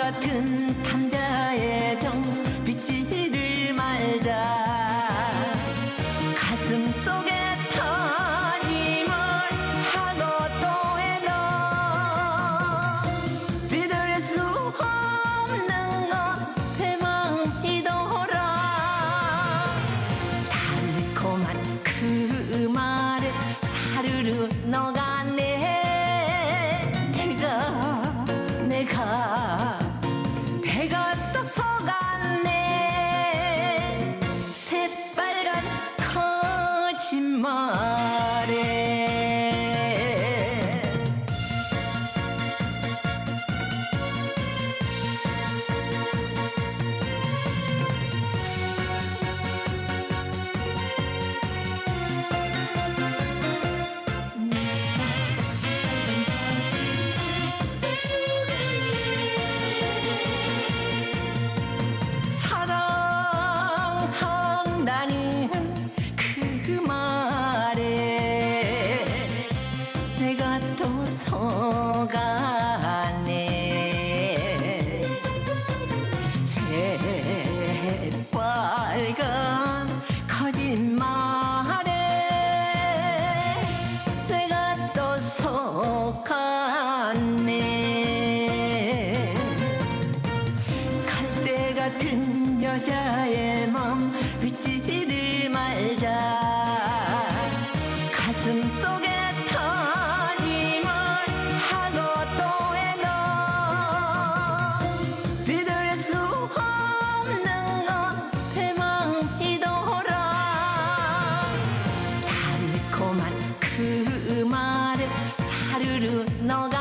같은 탐자의 정 비치를 말자. 가슴 속 같은 여자의 맘 잊지를 말자. 가슴 속에 터짐을 하고 또 해 너 믿을 수 없는 건내 맘이더라. 달콤한 그 말에 사르르 녹아